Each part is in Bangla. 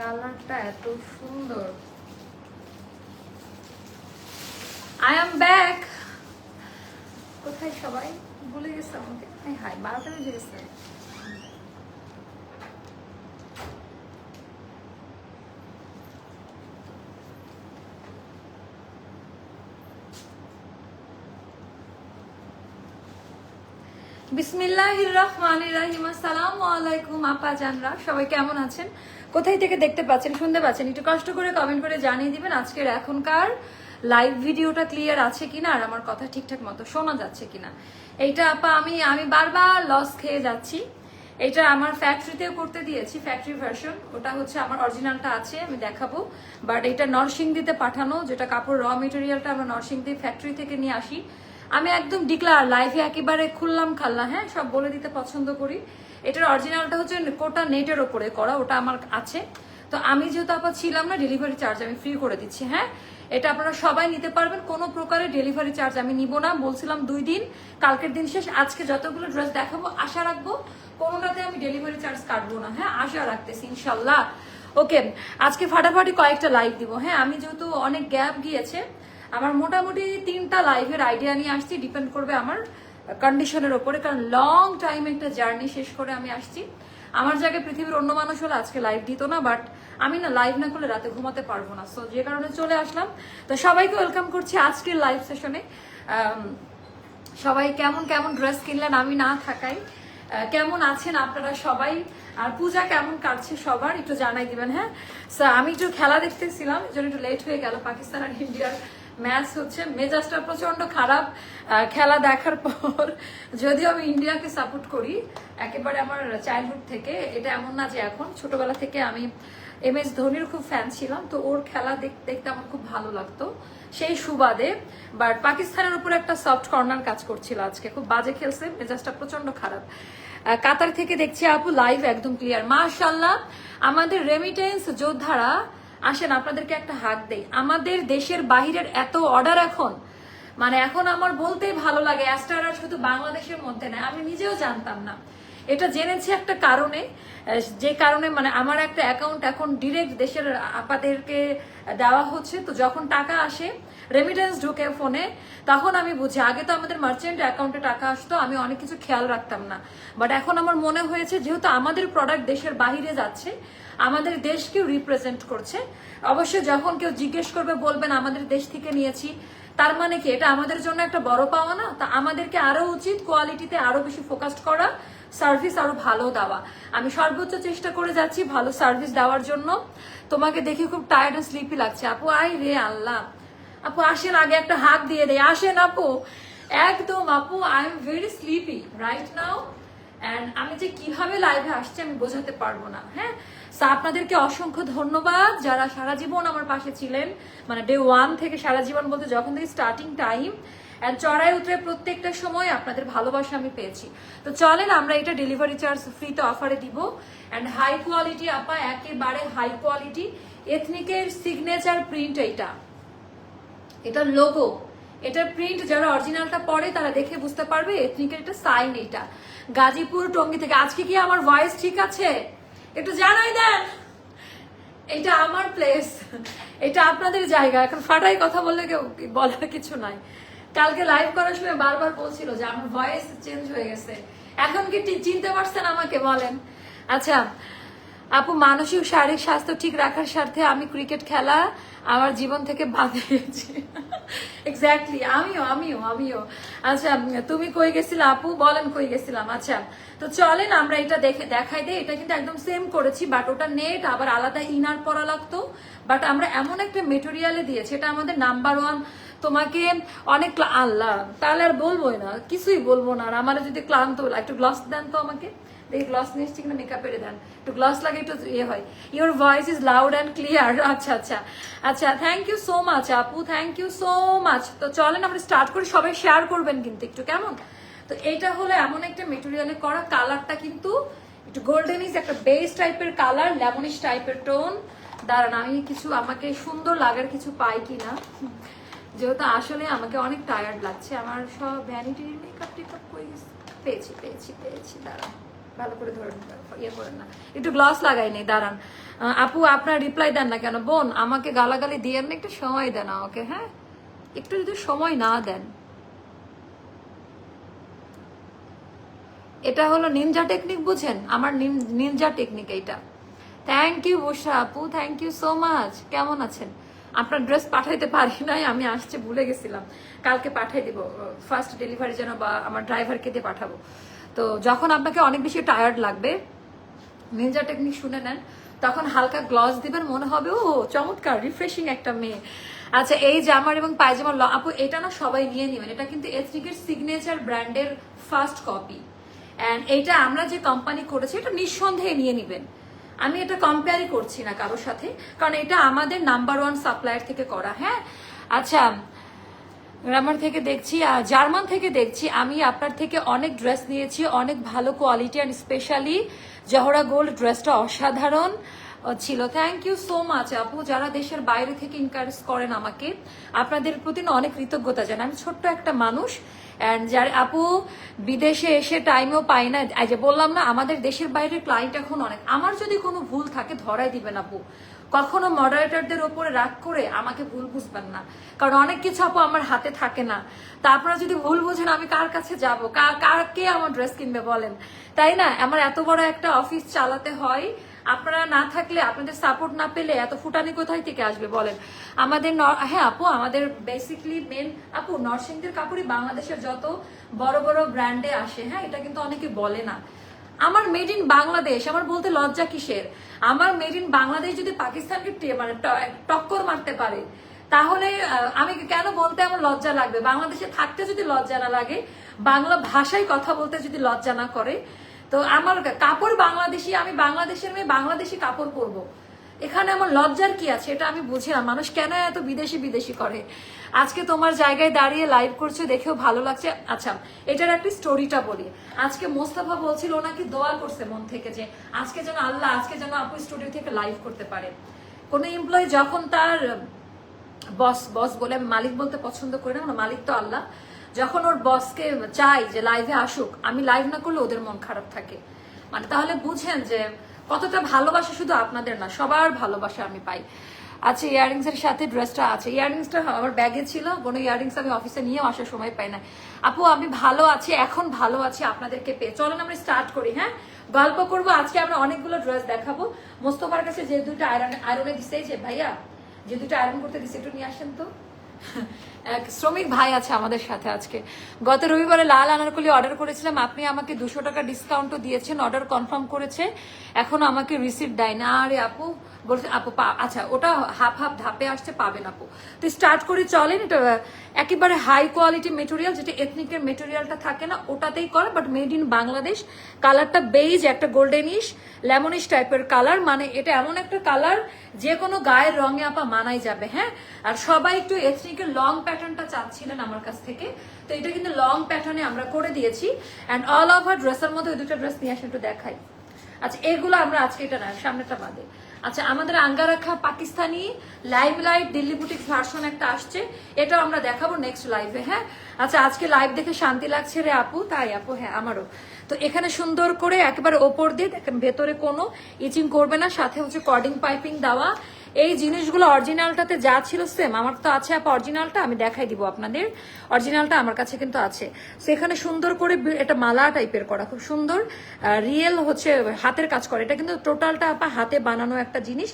কালারটা এত সুন্দর। আই এম ব্যাক কোথায় সবাই? ভুলে গেছে আমাকে। হাই, বারোটা বেজে গেছে। বিসমিল্লাহির রহমানির রহিম। আসসালামু আলাইকুম, আপা জানরা, সবাই কেমন আছেন? কোথায় থেকে দেখতে পাচ্ছেন, শুনতে পাচ্ছেন, একটু কষ্ট করে কমেন্ট করে জানিয়ে দিবেন আজকের এখনকার লাইভ ভিডিওটা ক্লিয়ার আছে কিনা আর আমার কথা ঠিকঠাক মতো শোনা যাচ্ছে কিনা। এইটা আপা, আমি আমি বারবার লস খেয়ে যাচ্ছি। এটা আমার ফ্যাক্টরিতেও করতে দিয়েছি ফ্যাক্টরি ভার্সন ওটা হচ্ছে আমার অরিজিনালটা আছে, আমি দেখাবো। বাট এটা নরসিংদীতে পাঠানো, যেটা কাপড় র মেটেরিয়ালটা আমরা নরসিংদী ফ্যাক্টরি থেকে নিয়ে আসি। আমি একদম ডিক্লার লাইফে একেবারে খুললাম খাল্লা হ্যাঁ সব বলে দিতে পছন্দ করি। এটার অরিজিনালটা হচ্ছে কোটা নেটের ওপরে করা, ওটা আমার আছে। তো আমি যেহেতু আবার ছিলাম না ডেলিভারি চার্জ আমি ফ্রি করে দিচ্ছি হ্যাঁ? এটা আপনারা সবাই নিতে পারবেন, কোনো প্রকারের ডেলিভারি চার্জ আমি নিব না। বলছিলাম দুই দিন, কালকের দিন শেষ, আজকে যতগুলো ড্রেস দেখাবো, আশা রাখব কোনোটাতে আমি ডেলিভারি চার্জ কাটবো না হ্যাঁ? আশা রাখতেছি, ইনশাল্লাহ। ওকে, আজকে ফাটাফাটি কয়েকটা লাইভ দিব হ্যাঁ? আমি যেহেতু অনেক গ্যাপ গিয়েছে, আমার মোটামুটি তিনটা লাইভের আইডিয়া নিয়ে আসছি ডিপেন্ড করবে আমার। কন্ডিশনের ওপরে, কারণ লং টাইম একটা জার্নি শেষ করে আমি আসছি। আমার জায়গায় পৃথিবীর অন্য মানুষ হলে আজকে লাইভ দিত না বাট আমি না লাইভ না করলে রাতে ঘুমাতে পারব না। সো যে কারণে চলে আসলাম। তো সবাইকে ওয়েলকাম করছি আজকের লাইভ সেশনে সবাই কেমন কেমন ড্রেস কিনলেন আমি না থাকাই। কেমন আছেন আপনারা সবাই? আর পূজা কেমন কাটছে সবার? একটু জানাই দিবেন হ্যাঁ? আমি একটু খেলা দেখতেছিলাম একটু লেট হয়ে গেল, পাকিস্তান আর ইন্ডিয়ার ম্যাচ হচ্ছে, মেজাজটা প্রচণ্ড খারাপ খেলা দেখার পর। যদিও আমি ইন্ডিয়াকে সাপোর্ট করি, একেবারে আমার চাইল্ডহুড থেকে, এটা এমন না যে এখন, ছোটবেলা থেকে আমি এম এস ধোনির খুব ফ্যান ছিলাম, তো ওর খেলা দেখ- দেখতে আমার খুব ভালো লাগতো, সেই সুবাদে। বাট পাকিস্তানের উপর একটা সফট কর্নার কাজ করছিল আজকে, খুব বাজে খেলছে, মেজাজটা প্রচণ্ড খারাপ। কাতার থেকে দেখছি আপু লাইভ একদম ক্লিয়ার মাশাল্লাহ আমাদের রেমিটেন্স যোদ্ধারা আসেন, আপনাদেরকে একটা হাত দেই। আমাদের দেশের বাহিরের এত অর্ডার এখন মানে এখন আমার বলতেই ভালো লাগে অ্যাস্টারা শুধু বাংলাদেশের মধ্যে না আমি নিজেও জানতাম না। এটা জেনেছি একটা কারণে, যে কারণে মানে আমার একটা অ্যাকাউন্ট এখন ডিরেক্ট দেশের আপাদেরকে দেওয়া হচ্ছে, তো যখন টাকা আসে রেমিটেন্স ঢোকে ফোনে, তখন আমি বুঝি, আগে তো আমাদের মার্চেন্ট অ্যাকাউন্টে টাকা আসতো, আমি অনেক কিছু খেয়াল রাখতাম না। বাট এখন আমার মনে হয়েছে, যেহেতু আমাদের প্রোডাক্ট দেশের বাইরে যাচ্ছে, আমাদের দেশকেও রিপ্রেজেন্ট করছে, অবশ্যই যখন কেউ জিজ্ঞেস করবে, বলবেন, আমাদের দেশ থেকে নিয়েছি। তার মানে কি, এটা আমাদের জন্য একটা বড় পাওয়া না? তা আমাদেরকে আরও উচিত কোয়ালিটিতে আরও বেশি ফোকাসড করা সার্ভিস আরও ভালো দেওয়া। আমি সর্বোচ্চ চেষ্টা করে যাচ্ছি ভালো সার্ভিস দেওয়ার জন্য। তোমাকে দেখে খুব টায়ার্ড অ্যান্ড স্লিপি লাগছে। আপু আই রে আল্লাহ। আপু, আসেন, আগে একটা হাত দিয়ে দেয় আসেন, আপু। একদম, আপু I am very sleepy right now and আমি যে কীভাবে লাইভে আসছি আমি বোঝাতে পারব না হ্যাঁ? আপনাদেরকে অসংখ্য ধন্যবাদ যারা সারা জীবন আমার পাশে ছিলেন। মানে ডে ওয়ান থেকে সারা জীবন বলতে যখন থেকে স্টার্টিং টাইম অ্যান্ড চড়াই উতরে প্রত্যেকটা সময় আপনাদের ভালোবাসা আমি পেয়েছি। তো চলেন, আমরা এটা ডেলিভারি চার্জ ফ্রিতে অফারে দিব। অ্যান্ড হাই কোয়ালিটি আপা, একেবারে হাই কোয়ালিটি এথনিকের সিগনেচার প্রিন্ট এইটা। এটা লোগো এটার প্রিন্ট যারা অরিজিনালটা পড়ে তারা দেখে বুঝতে পারবে এথনিকের এটা সাইন এটা। গাজীপুর, টঙ্গি থেকে। আজকে কি আমার ভয়েস ঠিক আছে? একটু জানাই দেন। এটা আমার প্লেস এটা আপনাদের জায়গা। এখন ফাটাই কথা বললে কেউ বলার কিছু নাই। কালকে লাইভ করার সময় বারবার বলছিল যে আমার ভয়েস চেঞ্জ হয়ে গেছে। এখন কি চিনতে পারছেন আমাকে বলেন। আচ্ছা মানসিক শারীরিক স্বাস্থ্য ঠিক রাখার স্বার্থে আমি ক্রিকেট খেলা আমার জীবন থেকে বাদ দিয়েছি। এক্স্যাক্টলি আমিও আমিও আমিও। আচ্ছা তুমি কই গেছিলে আপু? বলেন কই গেছিলাম। আচ্ছা তো চলেন, আমরা এটা দেখে দেখাই দিই। এটা কিন্তু একদম সেম করেছি বাট ওটা নেট আবার আলাদা ইনার পরা লাগতো। বাট আমরা এমন একটা মেটেরিয়ালে দিয়েছি, এটা আমাদের নাম্বার ওয়ান তোমাকে অনেক আল্লাহ, তাহলে আর বলবোই না, কিছুই বলব না। আর আমার যদি ক্লান্ত একটু গ্লাস দেন তো আমাকে। দেখি গ্লাস নিয়ে এসছি কিনা মেকআপের দেন। একটু গ্লাস লাগে, একটু ইয়ে হয়। Your voice is loud and clear আচ্ছা আচ্ছা। আচ্ছা থ্যাংক ইউ সো মাচ আপু থ্যাংক ইউ সো মাচ তো চলেন, আমরা স্টার্ট করি, সবাই শেয়ার করবেন কিন্তু একটু, কেমন? তো এটা হলো এমন একটা মেটেরিয়ালে করা কালারটা কিন্তু একটু গোল্ডেনিস একটা বেস টাইপের কালার লেমনিশ টাইপের টোন দাঁড়ান, আমি কিছু, আমাকে সুন্দর লাগার কিছু পাই কিনা। যেহেতু আসলে আমাকে অনেক টায়ার্ড লাগছে, আমার সব ভ্যানিটির মেকআপ টেকআপ করে পেয়েছি পেয়েছি পেয়েছি, দাঁড়ান। ভালো করে ধরেন ইয়ে করেন না। একটু গ্লাস লাগাই নেই, দাঁড়ান। আপু, আপনার রিপ্লাই দেন না কেন? বোন, আমাকে গালাগালি দিয়ে না একটু সময় দেন আমাকে হ্যাঁ? একটু যদি সময় না দেন। এটা হলো নিনজা টেকনিক বুঝেন? আমার নিনজা টেকনিক এইটা। থ্যাংক ইউ বসা আপু থ্যাংক ইউ সো মাচ কেমন আছেন? আপনার ড্রেস পাঠাইতে পারি নাই, আমি আসছে, ভুলে গেছিলাম। কালকে পাঠাই দিব ফার্স্ট ডেলিভারি যেন বা আমার ড্রাইভারকে দিয়ে পাঠাবো। তো যখন আপনাকে অনেক বেশি টায়ার্ড লাগবে নিনজা টেকনিক শুনে নেন, তখন হালকা গ্লস দিবেন, মনে হবে, ও, চমৎকার রিফ্রেশিং একটা মেয়ে। আচ্ছা এই জামার এবং পায়জামার ল, আপু, এটা না সবাই নিয়ে নেবেন, এটা কিন্তু এথনিকের সিগনেচার ব্র্যান্ডের ফার্স্ট কপি অ্যান্ড এইটা আমরা যে কোম্পানি করেছি, এটা নিঃসন্দেহে নিয়ে নেবেন। আমি এটা কম্পেয়ারই করছি না কারোর সাথে, কারণ এটা আমাদের নাম্বার ওয়ান সাপ্লায়ার থেকে করা হ্যাঁ? আচ্ছা গ্রামার থেকে দেখছি জার্মান থেকে দেখছি, আমি আপনার থেকে অনেক ড্রেস নিয়েছি, অনেক ভালো quality and specially Zohra gold ড্রেসটা অসাধারণ ছিল। থ্যাংক ইউ সো মাচ আপু, যারা দেশের বাইরে থেকে ইনকারেজ করেন আমাকে, আপনাদের প্রতি অনেক কৃতজ্ঞতা জানাই। আমি ছোট্ট একটা মানুষ অ্যান্ড যার আপু বিদেশে এসে টাইমও পাই না যে বললাম না, আমাদের দেশের বাইরের ক্লায়েন্ট এখন অনেক। আমার যদি কোনো ভুল থাকে, ধরাই দিবেন আপু। কখনো মডারেটরদের ওপরে রাগ করে আমাকে ভুল বুঝবেন না। কারণ অনেক কিছু আপু আমার হাতে থাকে না। তা আপনারা যদি ভুল বুঝেন, আমি কার কাছে যাব? কার কে আমার ড্রেস কিনবে বলেন? তাই না? আমার এত বড় একটা অফিস চালাতে হয়। আপনারা না থাকলে, আপনাদের সাপোর্ট না পেলে এত ফুটানি কোথায় থেকে আসবে বলেন? আমাদের হ্যাঁ আপু, আমাদের বেসিকলি মেন আপু, নরসিংদের কাপড়ই বাংলাদেশের যত বড় বড় ব্র্যান্ডে আসে হ্যাঁ এটা কিন্তু অনেকে বলে না। আমার মেড ইন বাংলাদেশ, আমার বলতে লজ্জা কিসের? আমার মেড ইন বাংলাদেশ যদি পাকিস্তানকে মানে টক্কর মারতে পারে, তাহলে আমি কেন বলতে আমার লজ্জা লাগবে? বাংলাদেশে থাকতে যদি লজ্জা না লাগে, বাংলা ভাষায় কথা বলতে যদি লজ্জা না করে তো আমার কাপড় বাংলাদেশি, আমি বাংলাদেশের মেয়ে, বাংলাদেশি কাপড় পরবো। এখানে আমার লজ্জার কি আছে এটা আমি বুঝি না মানুষ কেন এত বিদেশি বিদেশি করে? আজকে তোমার জায়গায় দাঁড়িয়ে লাইভ করছ, দেখেও ভালো লাগছে। আচ্ছা এটার একটা স্টোরিটা বলি। আজকে মোস্তফা বলছিল ও নাকি দোয়া করছে মন থেকে যে আজকে যেন আল্লাহ, আজকে যেন আপু স্টুডিও থেকে লাইভ করতে পারে। কোনো এমপ্লয়ি যখন তার বস বস বলে, মালিক বলতে পছন্দ করি না, মালিক তো আল্লাহ। যখন ওর বসকে চাই যে লাইভে আসুক, আমি লাইভ না করলে ওদের মন খারাপ থাকে। মানে তাহলে বুঝেন যে কতটা ভালোবাসা শুধু আপনাদের না, সবার ভালোবাসা আমি পাই। আচ্ছা ইয়াররিংস এর সাথে ড্রেসটা আছে। ইয়াররিংসটা আমার ব্যাগে ছিল, কোনো ইয়াররিংস আমি অফিসে নিয়েও আসার সময় পাই না। আপু, আমি ভালো আছি, এখন ভালো আছি, আপনাদেরকে পেয়ে। চলেন আমরা স্টার্ট করি হ্যাঁ? গল্প করব, আজকে আমরা অনেকগুলো ড্রেস দেখাবো। মোস্তফার কাছে যে দুটো আয়রন আয়রনে দিছে যে ভাইয়া, যে দুটো আয়রন করতে দিছে, একটু নিয়ে আসেন তো। এক শ্রমিক ভাই আছে আমাদের সাথে আজকে। গত রবিবারে লাল আনারকলি অর্ডার করেছিলাম, আপনি আমাকে দুশো টাকা ডিসকাউন্টও দিয়েছেন অর্ডার কনফার্ম করেছে। এখনও আমাকে রিসিভ দেয় না। আরে আপু, বলছে, আপু আচ্ছা ওটা হাফ হাফ ধাপে আসছে, পাবেন আপু। তুই স্টার্ট করে, চলেন এটা একেবারে হাই কোয়ালিটি মেটেরিয়াল যেটা এথনিকের মেটেরিয়ালটা থাকে না, ওটাতেই করে বাট মেড ইন বাংলাদেশ কালারটা বেইজ একটা গোল্ডেনিশ লেমনিশ টাইপের কালার মানে এটা এমন একটা কালার যে কোনো গায়ের রঙে আপা মানাই যাবে হ্যাঁ? আর সবাই একটু এথনিকের লং প্যাটার্নটা চাচ্ছিলেন আমার কাছ থেকে, তো এটা কিন্তু লং প্যাটার্নে আমরা করে দিয়েছি। অ্যান্ড অল ওভার ড্রেসের মধ্যে ওই দুটো ড্রেস নিয়ে আসে একটু দেখাই। আচ্ছা এগুলো আমরা আজকে এটা না সামনেটা বাদে। আচ্ছা আমাদের angarakha Pakistani live Delhi boutique version একটা আসছে। এটাও আমরা দেখাবো নেক্সট লাইভে হ্যাঁ? আচ্ছা আজকে লাইভ দেখে শান্তি লাগছে রে আপু? তাই আপু হ্যাঁ আমারও। তো এখানে সুন্দর করে একবার ওপর দিয়ে ভেতরে কোনো ইচিং করবে না, সাথে হচ্ছে কর্ডিং পাইপিং দেওয়া। এই জিনিসগুলো অরিজিনালটাতে যা ছিল সেম আমার তো আছে আপ অরিজিনালটা, আমি দেখাই দিব আপনাদের। অরিজিনালটা আমার কাছে কিন্তু আছে। সেখানে সুন্দর করে এটা মালা টাইপের করা, খুব সুন্দর। রিয়েল হচ্ছে হাতের কাজ করে। এটা কিন্তু টোটালটা আপা হাতে বানানো একটা জিনিস।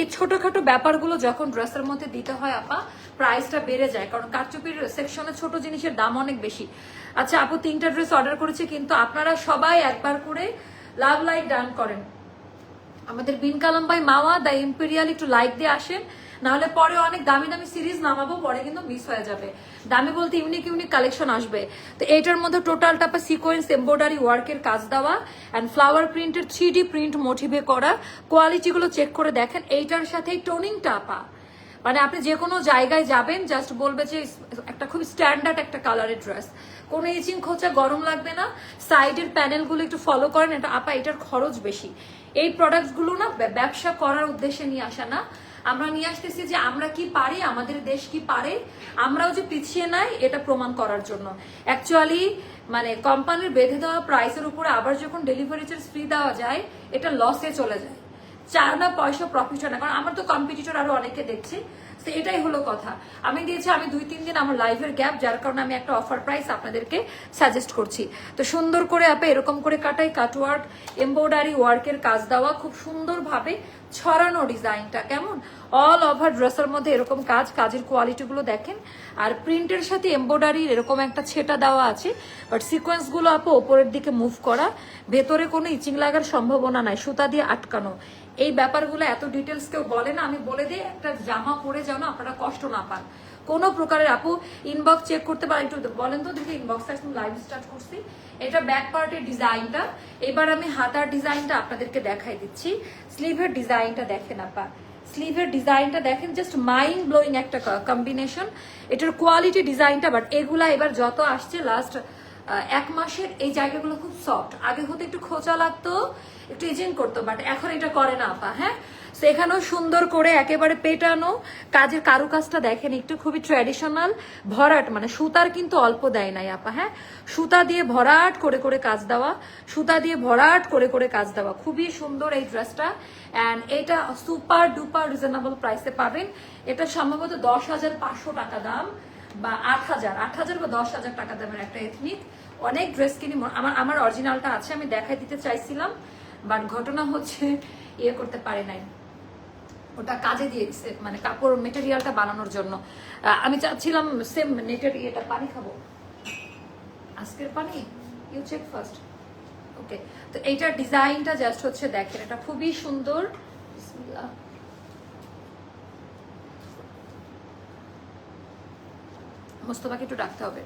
এই ছোটখাটো ব্যাপারগুলো যখন ড্রেসের মধ্যে দিতে হয় আপা প্রাইসটা বেড়ে যায়। কারণ কারচুপির সেকশনে ছোট জিনিসের দাম অনেক বেশি। আচ্ছা আপু তিনটা ড্রেস অর্ডার করেছি, কিন্তু আপনারা সবাই একবার করে লাভ লাইক ডান করেন। আমাদের বিন কালাম ভাই মাওয়া, দ্য ইম্পেরিয়াল একটু লাইক দিয়ে আসেন। নাহলে পরে অনেক দামি দামি সিরিজ নামাবো, পরে কিন্তু মিস হয়ে যাবে। দামি বলতে ইউনিক ইউনিক কালেকশন আসবে। তো এইটার মধ্যে টোটালটা পা সিকোয়েন্স এমব্রয়ডারি ওয়ার্কের কাজ দেওয়া অ্যান্ড ফ্লাওয়ার প্রিন্টের থ্রি ডি প্রিন্ট মোটিভে করা। কোয়ালিটিগুলো চেক করে দেখেন, এইটার সাথে টোনিংটা পা মানে আপনি যে কোনো জায়গায় যাবেন জাস্ট বলবে যে একটা খুব স্ট্যান্ডার্ড একটা কালারের ড্রেস কোনো ইচিং খোঁচা গরম লাগবে না। সাইডের প্যানেলগুলো একটু ফলো করেন, এটা আপা, এটার খরচ বেশি। এই প্রোডাক্টসগুলো না ব্যবসা করার উদ্দেশ্যে নিয়ে আসা না। আমরা নিয়ে আসতেছি যে আমরা কি পারি, আমাদের দেশ কি পারে, আমরাও যে পিছিয়ে নাই, এটা প্রমাণ করার জন্য। অ্যাকচুয়ালি মানে কোম্পানির বেঁধে দেওয়া প্রাইসের উপরে আবার যখন ডেলিভারি চার্জ ফ্রি দেওয়া যায়, এটা লসে চলে যায়। চার না পয়সা প্রফিট হয় না। কারণ আমার তো কম্পিটিটর আরও অনেকে দেখছি। তো এটাই হলো কথা। আমি দিয়েছি, আমি দুই, তিন দিন আমার লাইফের গ্যাপ যার কারণে আমি একটা অফার প্রাইস আপনাদেরকে সাজেস্ট করছি। তো সুন্দর করে আপে এরকম করে কাটাই কাটওয়ার্ক এমব্রয়ডারি ওয়ার্কের কাজ দেওয়া, খুব সুন্দরভাবে ছড়ানো ডিজাইনটা, কেমন? অল ওভার ড্রেসের মধ্যে এরকম কাজ, কাজের কোয়ালিটিগুলো দেখেন। আর প্রিন্টের সাথে এমব্রয়ডারির এরকম একটা ছেটা দেওয়া আছে বাট সিকোয়েন্সগুলো আপু ওপরের দিকে মুভ করা। ভেতরে কোনো ইচিং লাগার সম্ভাবনা নাই, সুতা দিয়ে আটকানো। এই ব্যাপারগুলো এত ডিটেলস কেউ বলে না, আমি বলে দিই, একটা জামা পরে যেন আপনারা কষ্ট না পান। কোনো প্রকারের আপু ইনবক্স চেক করতে পারেন, একটু বলেন তো দেখি ইনবক্স লাইভ স্টার্ট করছি। এটা ব্যাক পার্টের ডিজাইনটা এবার আমি হাতার ডিজাইনটা আপনাদেরকে দেখাই দিচ্ছি। স্লিভের ডিজাইনটা দেখেন আপা। স্লিভের ডিজাইনটা দেখেন জাস্ট মাইন্ড ব্লোয়িং একটা কম্বিনেশন এটার কোয়ালিটি ডিজাইনটা বাট এগুলা এবার যত আসছে লাস্ট এক মাসের এই জায়গাগুলো খুব সফট আগে হতে একটু খোঁচা লাগতো, একটু ইজিং করতো বাট এখন এটা করে না আপা হ্যাঁ? তো এখানেও সুন্দর করে একেবারে পেটানো, কাজের কারুকাজটা দেখেন, একটু খুবই ট্র্যাডিশনাল ভরাট মানে সুতার কিন্তু অল্প দেয় নাই আপা হ্যাঁ? সুতা দিয়ে ভরাট করে করে কাজ দেওয়া, সুতা দিয়ে ভরাট করে করে কাজ দেওয়া, খুবই সুন্দর এই ড্রেসটা অ্যান্ড এটা সুপার ডুপার রিজনেবল প্রাইসে পাবেন। এটা সম্ভবত দশ হাজার পাঁচশো টাকা দাম। বা আট হাজার আট হাজার বা দশ হাজার টাকা দামের একটা এথনিক অনেক ড্রেস কিনি আমার আমার অরিজিনালটা আছে, আমি দেখাই দিতে চাইছিলাম বাট ঘটনা হচ্ছে ইয়ে করতে পারে নাই। ওটা কাজে দিয়ে দিছে মানে কাপড় মেটেরিয়ালটা বানানোর জন্য। আমি চাচ্ছিলাম সেম নেটের ইয়েটা, পানি খাব। আজকের পানি? ইউ চেক ফার্স্ট ওকে তো এইটার ডিজাইনটা জাস্ট হচ্ছে দেখেন, এটা খুবই সুন্দর। মোস্তফাকে একটু ডাকতে হবে।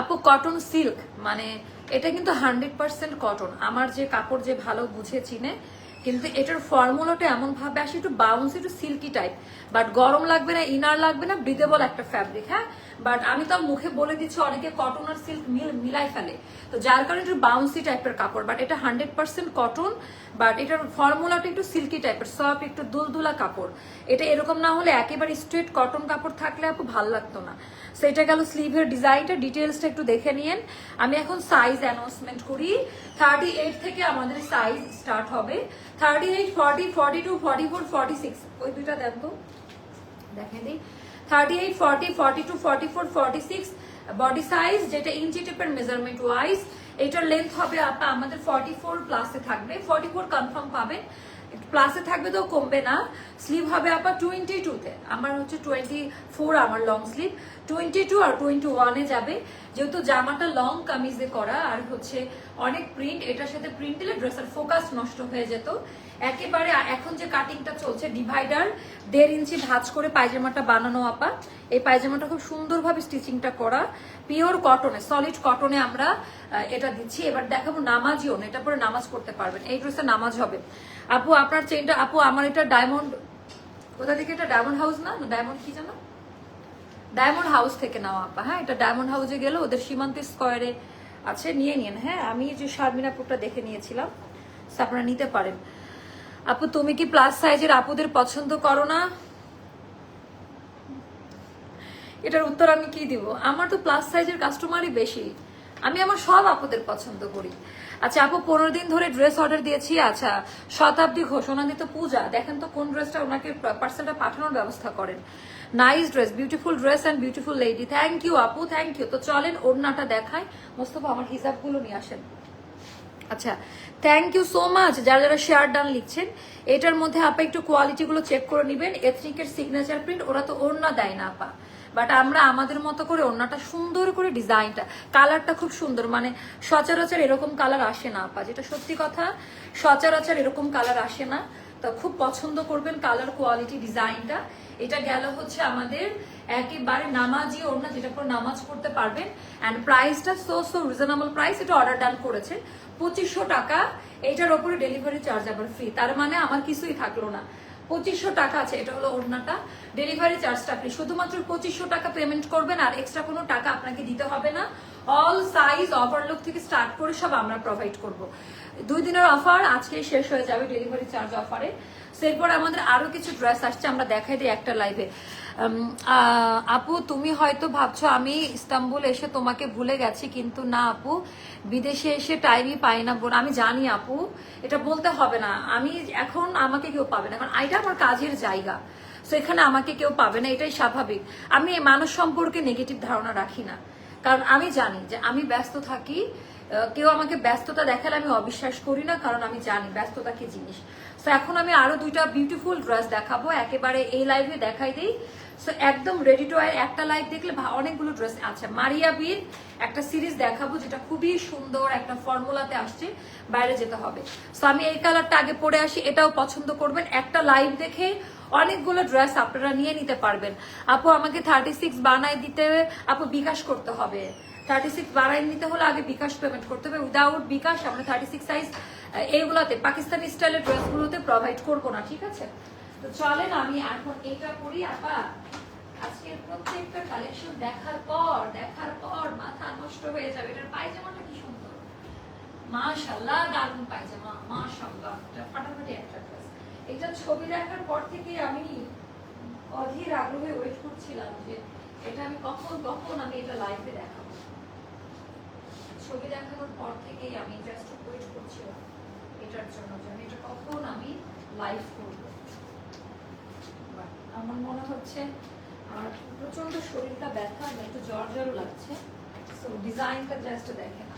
আপু কটন সিল্ক মানে এটা কিন্তু হান্ড্রেড পার্সেন্ট কটন আমার যে কাপড় যে ভালো বুঝে চিনে কিন্তু এটার ফর্মুলাটা এমন ভাবে আসে, একটু বাউন্স একটু সিল্কি টাইপ বাট গরম লাগবে না ইনার লাগবে না ব্রিদেবল একটা ফ্যাব্রিক হ্যাঁ? বাট আমি তো মুখে বলে দিচ্ছি, অনেকে কটন আর সিল্ক মিল, মিলাই ফেলে। তো যার কারণে একটু বাউন্সি টাইপের কাপড় বাট এটা হান্ড্রেড পার্সেন্ট কটন বাট এটার ফর্মুলাটা একটু সিল্কি টাইপের সফট একটু দুলদুলা কাপড়। এটা এরকম না হলে একেবারে স্ট্রেট কটন কাপড় থাকলে আপু ভালো লাগতো না। সো এটা গেল স্লিভের ডিজাইনটা ডিটেলসটা একটু দেখে নিয়েন। আমি এখন সাইজ অ্যানাউন্সমেন্ট করি। থার্টি এইট থেকে আমাদের সাইজ স্টার্ট হবে। Thirty eight forty forty two forty four forty six ওই দুইটা তো। দেখে দিই thirty eight forty forty two forty four forty six body size যেটা ইঞ্চি টেপের মেজারমেন্ট ওয়াইজ এটার লেন্থ হবে আপা আমাদের ফর্টি ফোর প্লাসে থাকবে। ফর্টি ফোর কনফার্ম পাবেন। প্লাসে থাকবে তো কমবে না। স্লিভ হবে আপা টোয়েন্টি টুতে আমার হচ্ছে টোয়েন্টি ফোর আমার লং স্লিভ টোয়েন্টি টু আর টোয়েন্টি ওয়ানে যাবে। যেহেতু জামাটা লং কামিজে করা, আর হচ্ছে অনেক প্রিন্ট এটার সাথে প্রিন্ট দিলে ড্রেসের ফোকাস নষ্ট হয়ে যেত। একেবারে এখন যে কাটিংটা চলছে ডিভাইডার দেড় ইঞ্চি ভাঁজ করে পায়জামাটা বানানো আপা। এই পায়জামাটা খুব সুন্দরভাবে স্টিচিংটা করা। পিওর কটনে সলিড কটনে আমরা এটা দিচ্ছি। এবার দেখাবো নামাজিও এটা পরে নামাজ পড়তে পারবেন। এই ড্রেসে নামাজ হবে। আপু, আপনার চেনটা আপু, আমার এটা ডায়মন্ড কোথা থেকে এটা? ডায়মন্ড হাউস না? ডায়মন্ড কি জানো? ডায়মন্ড হাউস থেকে নাও আপা হ্যাঁ? এটা ডায়মন্ড হাউসে গেলে ওদের সীমান্ত স্কোয়ারে আছে। নিয়ে নিন হ্যাঁ? আমি যে শারমিনাপুরটা দেখে নিয়েছিলাম আপনারা নিতে পারেন। আপু, তুমি কি প্লাস সাইজের আপুদের পছন্দ করো না? এটার উত্তর আমি কি দিব? আমার তো প্লাস সাইজের কাস্টমারই বেশি। আমি আমার সব আপুদের পছন্দ করি। আচ্ছা আপু, পনেরো দিন ধরে ড্রেস অর্ডার দিয়েছি। আচ্ছা শতাব্দী ঘোষণা দিত পূজা। দেখেন তো কোন ড্রেসটা ওনাকে পার্সেলটা পাঠানোর ব্যবস্থা করেন। Nice dress beautiful dress and beautiful lady thank you আপু থ্যাংক ইউ তো চলেন, ওড়নাটা দেখায় মোস্তফা, আমার হিসাবগুলো নিয়ে আসেন। আচ্ছা থ্যাংক ইউ সো মাচ যারা যারা শেয়ার ডান লিখছেন, এটার মধ্যে আপা একটু কোয়ালিটিগুলো চেক করে নিবেন। এথনিকের সিগনেচার প্রিন্ট ওরা তো ওড়না দেয় না, আপা। বাট আমরা আমাদের মতো করে ওড়নাটা সুন্দর করে ডিজাইনটা, কালারটা খুব সুন্দর। মানে সচরাচর এরকম কালার আসে না, আপা, যেটা সত্যি কথা, সচরাচর এরকম কালার আসে না। তো খুব পছন্দ করবেন কালার কোয়ালিটি ডিজাইনটা। এটা গেল হচ্ছে আমাদের একেবারে নামাজি ওড়না, যেটা পর নামাজ পড়তে পারবেন। অ্যান্ড প্রাইসটা সো সো রিজনেবল প্রাইস এটা অর্ডার ডান করেছে। পঁচিশশো টাকা, এটার ওপরে ডেলিভারি চার্জ আবার ফ্রি তার মানে আমার কিছুই থাকল না। পঁচিশশো টাকা আছে, এটা হলো ওড়নাটা। ডেলিভারি চার্জটা আপনি শুধুমাত্র পঁচিশশো টাকা পেমেন্ট করবেন, আর এক্সট্রা কোনো টাকা আপনাকে দিতে হবে না। অল সাইজ ওভারলুক থেকে স্টার্ট করে সব আমরা প্রোভাইড করব। দুই দিনের অফার আজকে শেষ হয়ে যাবে ডেলিভারি চার্জ অফারে এরপর আমাদের আরও কিছু ড্রেস আসছে, আমরা দেখাই দিই একটা লাইভে আপু, তুমি হয়তো ভাবছ আমি ইস্তাম্বুল এসে তোমাকে ভুলে গেছি, কিন্তু না আপু, বিদেশে এসে টাইমই পাই না বোন। আমি জানি আপু, এটা বলতে হবে না। আমি এখন আমাকে কেউ পাবে না, কারণ এটা আমার কাজের জায়গা। সো এখানে আমাকে কেউ পাবে না, এটাই স্বাভাবিক। আমি মানুষ সম্পর্কে নেগেটিভ ধারণা রাখি না। কারণ আমি জানি যে আমি ব্যস্ত থাকি কেউ আমাকে ব্যস্ততা দেখালে আমি অবিশ্বাস করি না, কারণ আমি জানি ব্যস্ততা কি জিনিস। তো এখন আমি আরও দুইটা বিউটিফুল ড্রেস দেখাবো। একেবারে এই লাইভে দেখাই দিই। সো একদম রেডি টু ওয়ার একটা লাইভ দেখলে অনেকগুলো ড্রেস আছে। মারিয়া বিন একটা সিরিজ দেখাবো যেটা খুবই সুন্দর একটা ফর্মুলাতে আসছে, বাইরে যেতে হবে। সো আমি এই কালারটা আগে পরে আসি, এটাও পছন্দ করবেন। একটা লাইভ দেখে অনেকগুলো ড্রেস আপনারা নিয়ে নিতে পারবেন। আপু, আমাকে থার্টি সিক্স বানায় দিতে, আপু, বিকাশ করতে হবে। থার্টি সিক্স বানায় নিতে হলে আগে বিকাশ পেমেন্ট করতে হবে। উইদাউট বিকাশ, আমরা থার্টি সিক্স সাইজ এইগুলোতে, পাকিস্তানি স্টাইলের ড্রেসগুলোতে প্রোভাইড করব না, ঠিক আছে? তো চলেন আমি এখন এটা করি, আপা। আজকের প্রত্যেকটা কালেকশন দেখার পর দেখার পর মাথা নষ্ট হয়ে যাবে। এটার পায়জামাটা কি সুন্দর। মাশাল্লাহ দারুণ পায়জামা এটা ফাটাফাটি একটা ড্রেস এটা ছবি দেখার পর থেকে আমি অধীর আগ্রহে ওয়েট করছিলাম যে এটা আমি কখন কখন আমি এটা লাইভে দেখাবো। ছবি দেখানোর পর থেকেই আমি জাস্ট ওয়েট করছিলাম এটার জন্য যে এটা কখন আমি লাইভ মনে হচ্ছে। আমার প্রচণ্ড শরীরটা ব্যথা একটু জ্বর জ্বর লাগছে। সো ডিজাইনটা জাস্ট দেখেন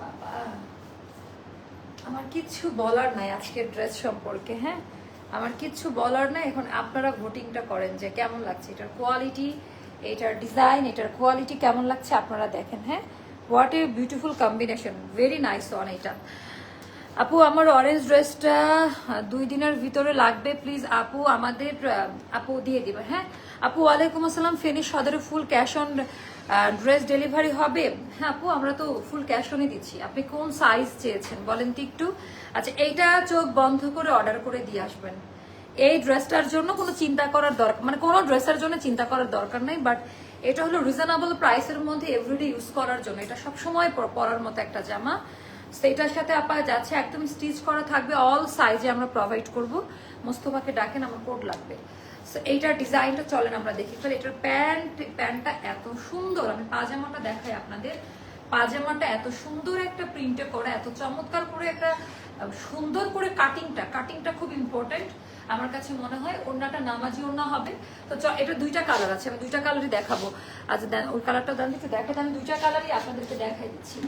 বাবা। আমার কিচ্ছু বলার নাই আজকের ড্রেস সম্পর্কে হ্যাঁ? আমার কিচ্ছু বলার নাই। এখন আপনারা ভোটিংটা করেন যে কেমন লাগছে। এটার কোয়ালিটি এটার ডিজাইন এটার কোয়ালিটি কেমন লাগছে আপনারা দেখেন হ্যাঁ? What a beautiful combination very nice on এটা। আপু, আমার অরেঞ্জ ড্রেসটা দুই দিনের ভিতরে লাগবে প্লিজ আপু, আমাদের আপু দিয়ে দিবেন হ্যাঁ? আপু, ওয়ালাইকুম আসসালাম ফেনী সদরে full cash on dress delivery হবে? হ্যাঁ আপু, আমরা তো ফুল ক্যাশ অনই দিচ্ছি। আপনি কোন সাইজ চেয়েছেন, বলেন তো একটু? আচ্ছা এইটা চোখ বন্ধ করে অর্ডার করে দিয়ে আসবেন। এই ড্রেসটার জন্য কোনো চিন্তা করার দরকার মানে কোনো ড্রেসের জন্য চিন্তা করার দরকার নেই বাট এটা হলো রিজনেবল প্রাইসের মধ্যে এভরিডে ইউজ করার জন্য। এটা সবসময় পরার মতো একটা জামা। সেটার সাথে আপা যাচ্ছে একদম স্টিচ করা থাকবে অল সাইজে আমরা প্রোভাইড করব। মোস্তফাকে ডাকেন আমার কোড লাগবে। So, এইটার ডিজাইনটা চলেন আমরা দেখি। তাহলে এটার প্যান্ট প্যান্টটা এত সুন্দর আমি পাজামাটা দেখাই আপনাদের। পাজামাটা এত সুন্দর একটা প্রিন্টে করা এত চমৎকার করে একটা সুন্দর করে কাটিংটা কাটিংটা খুব ইম্পর্টেন্ট আমার কাছে মনে হয় ওড়নাটা নামাজি ওড়না হবে। তো এটা দুইটা কালার আছে আমি দুইটা কালারই দেখাবো। আচ্ছা দেন ওই কালারটা দেন একটু দেখে আমি দুইটা কালারই আপনাদেরকে দেখাই দিচ্ছি।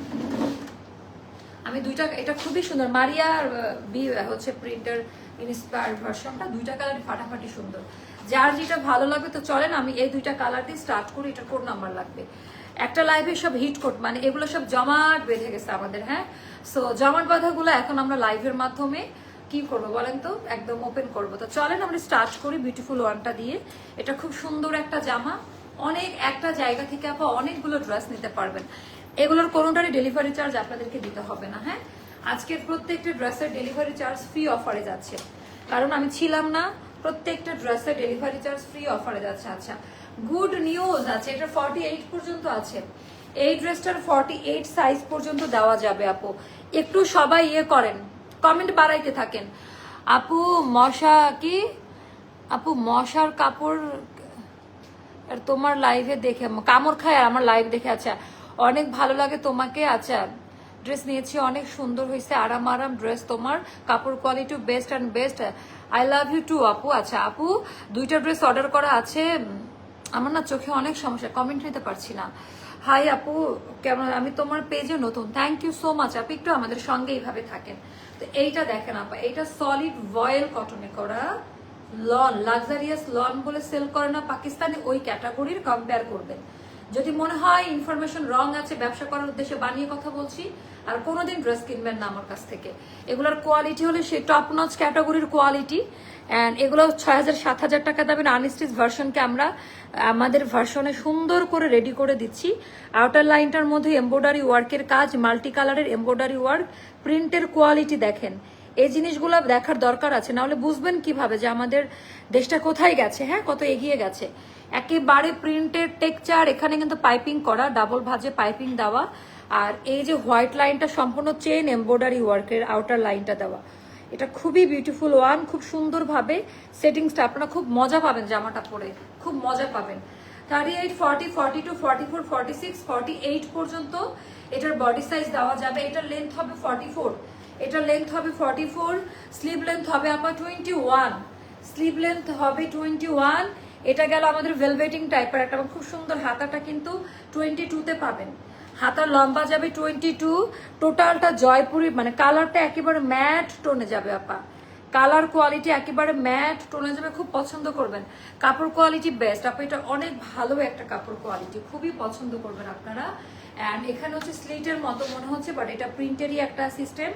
আমি দুইটা, এটা খুবই সুন্দর। মারিয়ার বি হচ্ছে প্রিন্টার ইন্সপায়ার ভার্সনটা দুইটা কালারই ফাটাফাটি সুন্দর। যার যেটা ভালো লাগবে তো চলেন, আমি এই দুইটা কালার দিয়ে স্টার্ট করি, এটা কোন নাম্বার লাগবে? একটা লাইভে সব হিট কোট মানে এগুলো সব জমাট বেঁধে গেছে আমাদের হ্যাঁ? সো জমাট বাঁধাগুলো এখন আমরা লাইভের মাধ্যমে কি করব বলেন তো? একদম ওপেন করব। তো চলেন, আমরা স্টার্ট করি বিউটিফুল ওয়ানটা দিয়ে। এটা খুব সুন্দর একটা জামা। অনেক একটা জায়গা থেকে আপা অনেকগুলো ড্রেস নিতে পারবেন। এগুলোর কোনোটারই ডেলিভারি চার্জ আপনাদেরকে দিতে হবে না হ্যাঁ? আজকের প্রত্যেকটা ড্রেসের ডেলিভারি চার্জ ফ্রি অফারে যাচ্ছে। কারণ আমি ছিলাম না, প্রত্যেকটা ড্রেসের ডেলিভারি চার্জ ফ্রি অফারে যাচ্ছে। আচ্ছা গুড নিউজ আছে, এটা ফর্টি এইট পর্যন্ত আছে। এই ড্রেসটার ফর্টি এইট সাইজ পর্যন্ত দেওয়া যাবে, আপু। একটু সবাই ইয়ে করেন কমেন্ট বাড়াইতে থাকেন। আপু, মশা কি? আপু, মশার কাপড় তোমার লাইভে দেখে, কামড় খায় আর আমার লাইভ দেখে আচ্ছা। অনেক ভালো লাগে তোমাকে। আচ্ছা ড্রেস নিয়েছি, অনেক সুন্দর হয়েছে, আরাম আরাম ড্রেস তোমার। কাপড় quality best and best I love you too আপু। আচ্ছা আপু, দুইটা ড্রেস অর্ডার করা আছে। আমার না চোখে অনেক সমস্যা কমেন্ট নিতে পারছি না। হাই আপু, কেমন? আমি তোমার পেজে নতুন। থ্যাংক ইউ সো মাচ আপু। একটু আমাদের সঙ্গে এইভাবে থাকেন। তো এইটা দেখেন, আপা, এইটা সলিড ভয়েল কটনে করা। লন লাক্সারিয়াস লন বলে সেল করে না, পাকিস্তানে ওই ক্যাটাগরির কম্পেয়ার করবেন। যদি মনে হয় ইনফরমেশন রং আছে, ব্যবসা করার উদ্দেশ্যে বানিয়ে কথা বলছি, আর কোনোদিন ড্রেস কিনবেন না আমার কাছ থেকে। এগুলোর কোয়ালিটি হলে সে টপ নচ ক্যাটাগরির কোয়ালিটি অ্যান্ড এগুলো ছয় হাজার, সাত হাজার টাকা দামের আনস্টিচ ভার্সনকে আমরা, আমাদের ভার্সনে সুন্দর করে রেডি করে দিচ্ছি। আউটার লাইনটার মধ্যে এমব্রয়ডারি ওয়ার্কের কাজ মাল্টি কালারের এমব্রয়ডারি ওয়ার্ক প্রিন্টের কোয়ালিটি দেখেন। এই জিনিসগুলো দেখার দরকার আছে, নাহলে বুঝবেন কীভাবে যে আমাদের দেশটা কোথায় গেছে হ্যাঁ? কত এগিয়ে গেছে। একেবারে প্রিন্টের টেকচার এখানে কিন্তু পাইপিং করা ডাবল ভাজে পাইপিং দেওয়া, আর এই যে হোয়াইট লাইনটা সম্পূর্ণ চেন এমব্রয়ডারি ওয়ার্কের আউটার লাইনটা দেওয়া। এটা খুবই বিউটিফুল ওয়ান খুব সুন্দরভাবে সেটিংসটা আপনারা খুব মজা পাবেন জামাটা পরে, খুব মজা পাবেন। Thirty eight forty forty two forty four forty six forty eight পর্যন্ত এটার বডি সাইজ দেওয়া যাবে। এটার লেন্থ হবে ফর্টি ফোর এটার লেন্থ হবে ফর্টি ফোর স্লিভ লেন্থ হবে আপনার টোয়েন্টি ওয়ান স্লিভ লেন্থ হবে টোয়েন্টি ওয়ান এটা গেল আমাদের ভেলভেটিং টাইপের একটা খুব সুন্দর হাতাটা কিন্তু টোয়েন্টি টুতে পাবেন। হাতার লম্বা যাবে টোয়েন্টি টু টোটালটা জয়পুরি মানে কালারটা একেবারে ম্যাট টোনে যাবে, আপা। কালার কোয়ালিটি একেবারে ম্যাট টোনে যাবে, খুব পছন্দ করবেন। কাপড় কোয়ালিটি বেস্ট আপা, এটা অনেক ভালো একটা কাপড় কোয়ালিটি খুবই পছন্দ করবেন আপনারা। অ্যান্ড এখানে হচ্ছে স্লিটের মতো মনে হচ্ছে বাট এটা প্রিন্টেরই একটা সিস্টেম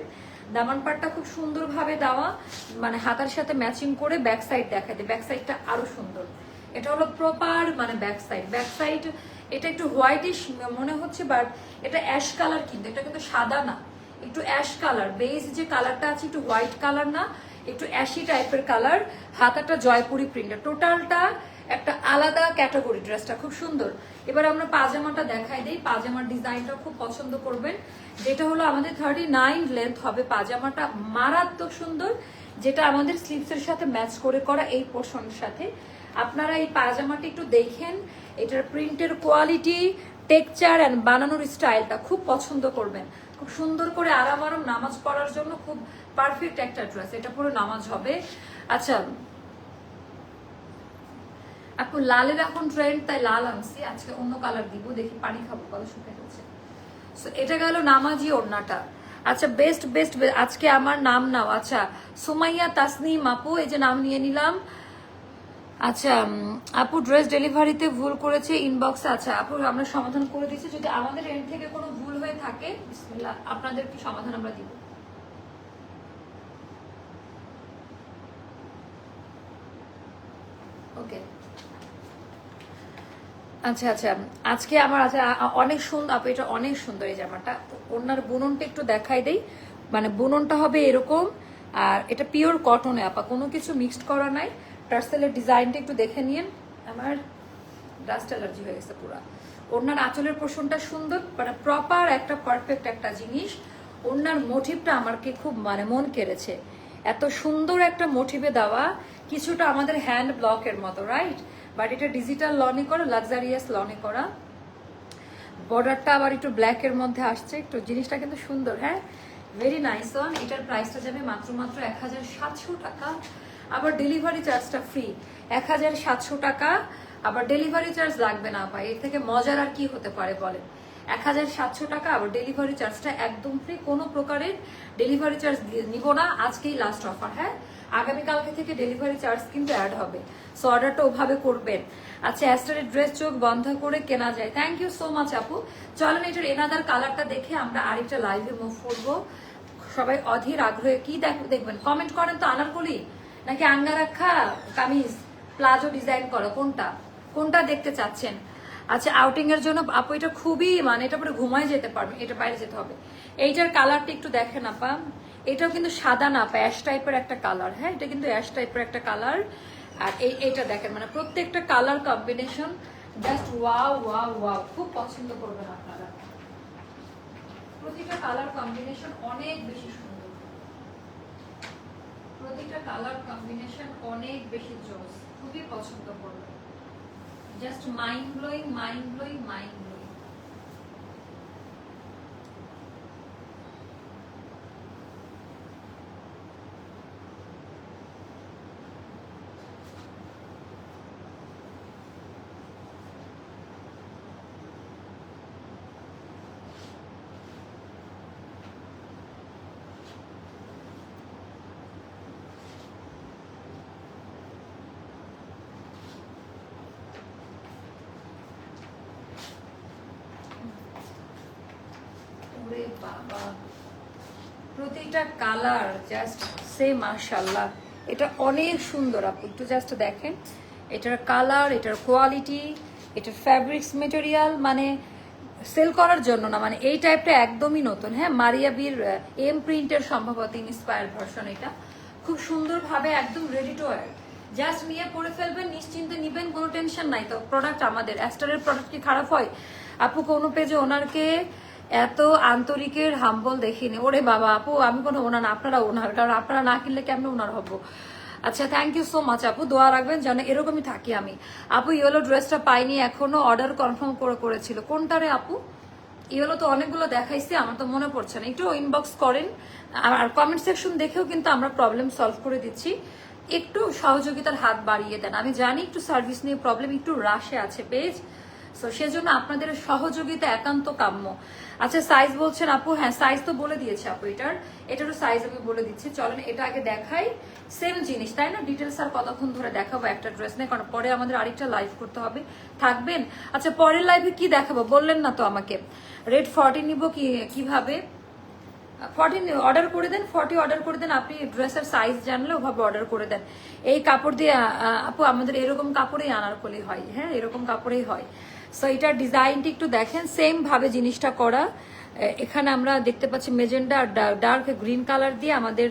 দামান পাটটা খুব সুন্দরভাবে দেওয়া মানে হাতার সাথে ম্যাচিং করে ব্যাক সাইড দেখায় ব্যাক সাইডটা আরও সুন্দর। এটা হলো প্রপার মানে ব্যাক সাইড ব্যাক সাইড এটা একটু হোয়াইটিশ মনে হচ্ছে বাট এটা অ্যাশ কালার কিন্তু। এটা কিন্তু সাদা না। একটু অ্যাশ কালার বেস যে কালারটা আছে একটু হোয়াইট কালার না। একটু অ্যাশি টাইপের কালার হাতাটা জয়পুরি প্রিন্টার টোটালটা একটা আলাদা ক্যাটাগরি ড্রেসটা খুব সুন্দর। এবার আমরা পাজামাটা দেখাই দিই। পাজামার ডিজাইনটা খুব পছন্দ করবেন। যেটা হলো আমাদের থার্টি নাইন লেন্থ হবে। পাজামাটা মারাত্মক সুন্দর। যেটা আমাদের স্লিভসের সাথে ম্যাচ করে করা এই পোর্শনের সাথে। আপনারা এই পাজামাটা একটু দেখেন। এটার প্রিন্টের কোয়ালিটি, টেক্সচার অ্যান্ড বানানোর স্টাইলটা খুব পছন্দ করবেন। খুব সুন্দর করে আরাম আরাম নামাজ পড়ার জন্য খুব পারফেক্ট একটা ড্রেস এটা পুরো নামাজ হবে। আচ্ছা আপু, লালের এখন ট্রেন্ড তাই লাল আনছি। আজকে অন্য কালার দিব, দেখি পানি খাব কত শুকিয়ে গেছে। সো এটা গেল নামাজি ওড়নাটা। আচ্ছা বেস্ট বেস্ট আজকে আমার নাম নাও। আচ্ছা সুমাইয়া তাসনিম আপু, এই যে নাম নিয়ে নিলাম। আচ্ছা আপু ড্রেস ডেলিভারিতে ভুল করেছে ইনবক্সে আচ্ছা আপু, আমরা সমাধান করে দিচ্ছি, যদি আমাদের এন্ড থেকে কোনো ভুল হয়ে থাকে, বিসমিল্লাহ, আপনাদের কি সমাধান আমরা দিব? ওকে আচ্ছা আচ্ছা আজকে আমার আচ্ছা অনেক সুন্দর, আপু, এটা অনেক সুন্দর এই জামাটা। ওনার বুননটা একটু দেখাই দেই। মানে বুননটা হবে এরকম, আর এটা পিওর কটনে আপা, কোনো কিছু মিক্সড করা নাই। টার্সেলের ডিজাইনটা একটু দেখে নিন আমার ডাস্ট অ্যালার্জি হয়ে গেছে পুরো। ওনার আঁচলের পোষণটা সুন্দর মানে প্রপার একটা পারফেক্ট একটা জিনিস। ওনার মোটিভটা আমাকে খুব মানে মন কেড়েছে। এত সুন্দর একটা মোটিভে দেওয়া, কিছুটা আমাদের হ্যান্ড ব্লকের মতো রাইট বাট এটা ডিজিটাল লনে করা লাক্সারিয়াস লনে করা। বর্ডারটা আবার একটু ব্ল্যাকের মধ্যে আসছে, একটু জিনিসটা কিন্তু সুন্দর হ্যাঁ? ভেরি নাইস ওয়ান এটার প্রাইসটা যাবে মাত্র মাত্র এক হাজার সাতশো টাকা। আবার ডেলিভারি চার্জটা ফ্রি এক হাজার সাতশো টাকা, আবার ডেলিভারি চার্জ লাগবে না পাই এর থেকে মজার আর কি হতে পারে, বলেন? এক হাজার সাতশো টাকা, আবার ডেলিভারি চার্জটা একদম ফ্রি কোনো প্রকারের ডেলিভারি চার্জ নিব না। আজকেই লাস্ট অফার হ্যাঁ? আগামীকালকে থেকে ডেলিভারি চার্জ কিন্তু অ্যাড হবে। সো অর্ডারটা ওভাবে করবেন। আচ্ছা অ্যাস্টারের ড্রেস চোখ বন্ধ করে কেনা যায়। থ্যাংক ইউ সো মাচ আপু। চলেন এটার এনাদার কালারটা দেখে আমরা আরেকটা লাইভে মুভ করব। সবাই অধীর আগ্রহে কি দেখ- দেখবেন? কমেন্ট করেন তো আনার আনারকলি। নাকি আঙ্গারাক্ষা কামিজ প্লাজো ডিজাইন করো? কোনটা? কোনটা দেখতে চাচ্ছেন? আচ্ছা আউটিং এর জন্য আপু, এটা খুবই মানে এটা পরে ঘুমায় যেতে পারবে, এটা বাইরে যেতে হবে। এইটার কালারটা একটু দেখেন আপা। এটাও কিন্তু সাদা না আপা অ্যাশ টাইপের একটা কালার হ্যাঁ? এটা কিন্তু অ্যাশ টাইপের একটা কালার আর এই, এইটা দেখেন মানে প্রত্যেকটা colour combination just wow wow wow খুব পছন্দ করবেন আপনারা। প্রতিটা কালার কম্বিনেশন অনেক বেশি প্রতিটা কালার কম্বিনেশন অনেক বেশি জোস খুবই পছন্দ করবে। Just mind blowing mind blowing mind blowing ওরে বাবা প্রতিটা কালার জাস্ট সে মাশাল্লাহ এটা অনেক সুন্দর, আপু, একটু জাস্ট দেখেন। এটার কালার, এটার কোয়ালিটি এটার ফ্যাব্রিক্স মেটেরিয়াল মানে সেল করার জন্য না মানে এই টাইপটা একদমই নতুন। হ্যাঁ মারিয়াবির এম প্রিন্টের সম্ভবত ইন্সপায়ার ভার্সন এটা। খুব সুন্দরভাবে একদম রেডি টু ওয়ার জাস্ট নিয়ে পরে ফেলবেন, নিশ্চিন্তে নিবেন, কোনো টেনশন নাই। তো প্রোডাক্ট আমাদের অ্যাস্টারের প্রোডাক্ট কি খারাপ হয়? আপু, কোনো পেজে ওনারকে এত আন্তরিকের হাম্বল দেখিনি। ওরে বাবা, আপু, আমি কোনো ওনার না, আপনারা ওনার, কারণ আপনারা না কিনলে কেমন ওনার হব? আচ্ছা থ্যাংক ইউ সো মাচ আপু। দোয়া রাখবেন যেন এরকমই থাকি আমি। আপু, ইয়েলো ড্রেসটা পাইনি, এখনও অর্ডার কনফার্ম করে করেছিল। কোনটারে, আপু? ইয়েলো তো অনেকগুলো দেখাইছি, আমার তো মনে পড়ছে না। একটু ইনবক্স করেন, আর কমেন্ট সেকশন দেখেও কিন্তু আমরা প্রবলেম সলভ করে দিচ্ছি। একটু সহযোগিতার হাত বাড়িয়ে দেন। আমি জানি একটু সার্ভিস নিয়ে প্রবলেম একটু রাশে আছে পেজ সো সেজন্য আপনাদের সহযোগিতা একান্ত কাম্য। আচ্ছা সাইজ বলছেন আপু। হ্যাঁ সাইজ তো বলে দিয়েছে আপু এটার। এটারও সাইজ আমি বলে দিচ্ছি। চলেন, এটা আগে দেখাই। সেম জিনিস, তাই না? ডিটেলস আর কতক্ষণ ধরে দেখাবো একটা ড্রেস নেই কারণ পরে আমাদের আরেকটা লাইভ করতে হবে। থাকবেন? আচ্ছা পরের লাইভে কি দেখাবো? বললেন না তো আমাকে। রেড ফর্টি নিব কি, কীভাবে? ফর্টি অর্ডার করে দেন ফর্টি অর্ডার করে দেন। আপনি ড্রেসের সাইজ জানলে ওভাবে অর্ডার করে দেন। এই কাপড় দিয়ে আপু, আমাদের এরকম কাপড়েই আনার আনারকলি হয়। হ্যাঁ এরকম কাপড়েই হয়। সো এটার ডিজাইনটি একটু দেখেন সেম ভাবে জিনিসটা করা। এখানে আমরা দেখতে পাচ্ছি মেজেন্ডা আর ডার্ক গ্রিন কালার দিয়ে আমাদের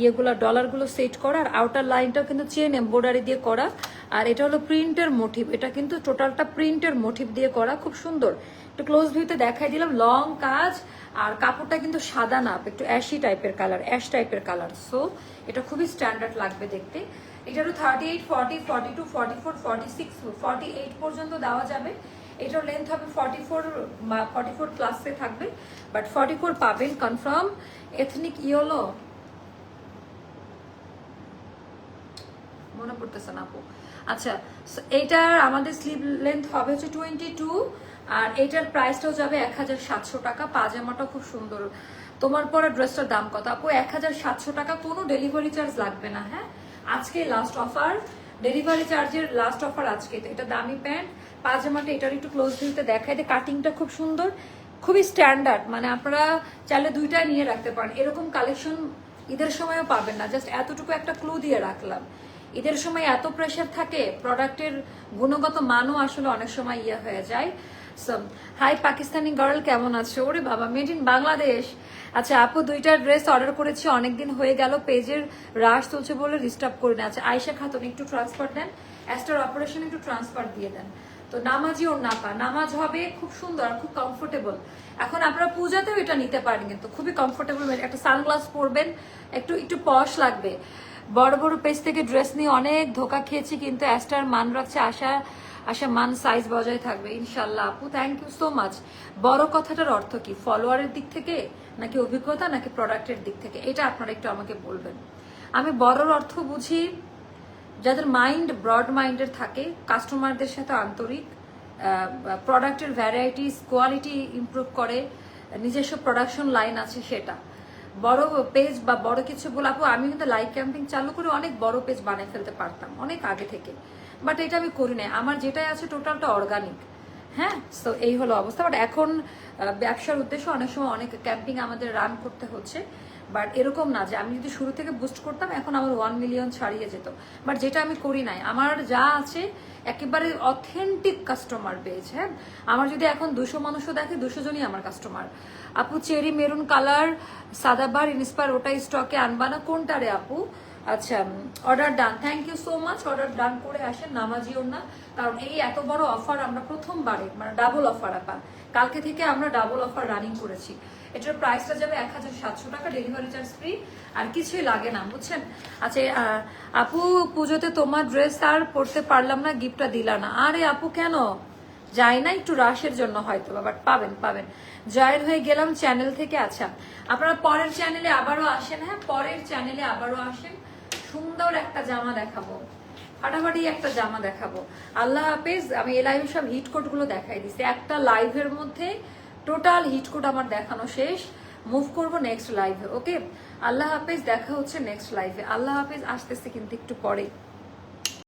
ইয়েগুলো ডলারগুলো সেট করা। আর আউটার লাইনটাও কিন্তু চেন এমব্রয়ডারি দিয়ে করা। আর এটা হলো প্রিন্টের মোটিভ এটা কিন্তু টোটালটা প্রিন্টের মোটিভ দিয়ে করা। খুব সুন্দর। একটু ক্লোজ ভিউতে দেখাই দিলাম। লং কাজ, আর কাপড়টা কিন্তু সাদা না একটু অ্যাশি টাইপের কালার অ্যাশ টাইপের কালার সো এটা খুবই স্ট্যান্ডার্ড লাগবে দেখতে। এটারও thirty eight forty forty two forty four forty six forty eight পর্যন্ত দেওয়া যাবে। এটার লেন্থ হবে ফর্টি ফোর ফর্টি ফোর প্লাসে থাকবে। বাট ফর্টি ফোর পাবেন কনফার্ম এথনিক ইয়েলো। মনে পড়তেছে না আপু। আচ্ছা এইটার আমাদের স্লিভ লেন্থ হবে হচ্ছে টোয়েন্টি টু আর এইটার প্রাইসটাও যাবে এক হাজার সাতশো টাকা। পাজামাটা খুব সুন্দর। তোমার পরে ড্রেসটার দাম কত? আপু এক হাজার সাতশো টাকা কোনো ডেলিভারি চার্জ লাগবে না হ্যাঁ? আজকে লাস্ট অফার ডেলিভারি চার্জের লাস্ট অফার আজকে। তো এটা দামি প্যান্ট পাজামাটা এটার একটু ক্লোজ ভিউতে দেখাই দেয় কাটিংটা খুব সুন্দর, খুবই স্ট্যান্ডার্ড মানে আপনারা চাইলে দুইটাই নিয়ে রাখতে পারেন। এরকম কালেকশন ঈদের সময়ও পাবেন না। জাস্ট এতটুকু একটা ক্লু দিয়ে রাখলাম। ঈদের সময় এত প্রেশার থাকে প্রোডাক্টের গুণগত মানও আসলে অনেক সময় ইয়ে হয়ে যায়। হাই পাকিস্তানি গার্ল কেমন আছো? ওরে বাবা মেড ইন বাংলাদেশ আচ্ছা আপু, দুইটা ড্রেস অর্ডার করেছি, অনেকদিন হয়ে গেল পেজের রাশ চলছে বলে ডিস্টার্ব করে না। আচ্ছা আয়সা খাতুন, একটু ট্রান্সফার দেন। অ্যাস্টার অপারেশন একটু ট্রান্সফার দিয়ে দেন। তো নামাজি ওর নাপা, নামাজ হবে খুব সুন্দর খুব কমফোর্টেবল এখন আপনারা পূজাতেও এটা নিতে পারেন, কিন্তু খুবই কমফোর্টেবল একটা সানগ্লাস পরবেন, একটু একটু পশ লাগবে। বড় বড় পেজ থেকে ড্রেস নিয়ে অনেক ধোকা খেয়েছি, কিন্তু অ্যাস্টার মান রাখছে, আশা আশা মান সাইজ বজায় থাকবে ইনশাল্লাহ আপু। থ্যাংক ইউ সো মাচ বড় কথাটার অর্থ কি? ফলোয়ারের দিক থেকে নাকি অভিজ্ঞতা, নাকি প্রোডাক্টের দিক থেকে? এটা আপনারা একটু আমাকে বলবেন। আমি বড়র অর্থ বুঝি, যাদের মাইন্ড ব্রড মাইন্ডের থাকে কাস্টমারদের সাথে আন্তরিক প্রোডাক্টের ভ্যারাইটিস কোয়ালিটি ইমপ্রুভ করে, নিজস্ব প্রোডাকশন লাইন আছে সেটা। বড় পেজ বা বড় কিছু বলে, আপু, আমি কিন্তু লাইভ ক্যাম্পিং চালু করে অনেক বড় পেজ বানিয়ে ফেলতে পারতাম, অনেক আগে থেকে। বাট এটা আমি করি না আমার যেটাই আছে টোটালটা অর্গানিক হ্যাঁ? তো এই হলো অবস্থা। বাট এখন ব্যবসার উদ্দেশ্যে অনেক সময় অনেক ক্যাম্পিং আমাদের রান করতে হচ্ছে। বাট এরকম না যে আমি যদি শুরু থেকে বুস্ট করতাম, এখন আমার ওয়ান মিলিয়ন ছাড়িয়ে যেত। বাট যেটা আমি করি নাই। আমার যা আছে, একেবারে অথেন্টিক কাস্টমার বেজ হ্যাঁ? আমার যদি এখন দুশো মানুষও দেখে, দুশো জনই আমার কাস্টমার আপু চেরি মেরুন কালার সাদাবার ইন্সপায়ার, ওটাই স্টকে আনবা না? কোনটা রে আপু? আচ্ছা order done thank you so much order done করে আসেন, নামাজিও না। কারণ এই এত বড় অফার আমরা প্রথমবারে মানে ডাবল অফার আপা। কালকে থেকে আমরা ডাবল অফার রানিং করেছি। এটার প্রাইসটা যাবে এক হাজার সাতশো টাকা ডেলিভারি চার্জ ফ্রি আর কিছুই লাগে না, বুঝছেন? আচ্ছা আপু, পুজোতে তোমার ড্রেস আর পরতে পারলাম না গিফটটা দিলা না। আরে আপু, কেন? যাই না একটু রাশের জন্য হয়তো বাট পাবেন পাবেন। জয়ের হয়ে গেলাম চ্যানেল থেকে আচ্ছা। আপনারা পরের চ্যানেলে আবারও আসেন হ্যাঁ? পরের চ্যানেলে আবারও আসেন। সুন্দর একটা জামা দেখাবো। ফাটাফাটি একটা জামা দেখাবো। আল্লাহ হাফেজ, আমি এ লাইভে সব হিট কোডগুলো দেখাই দিছি। একটা লাইভের মধ্যে টোটাল হিটকোট আমার দেখানো শেষ। মুভ করব নেক্সট লাইভে ওকে আল্লাহ হাফেজ, দেখা হচ্ছে নেক্সট লাইভে আল্লাহ হাফেজ, আসতেছে কিন্তু একটু পরে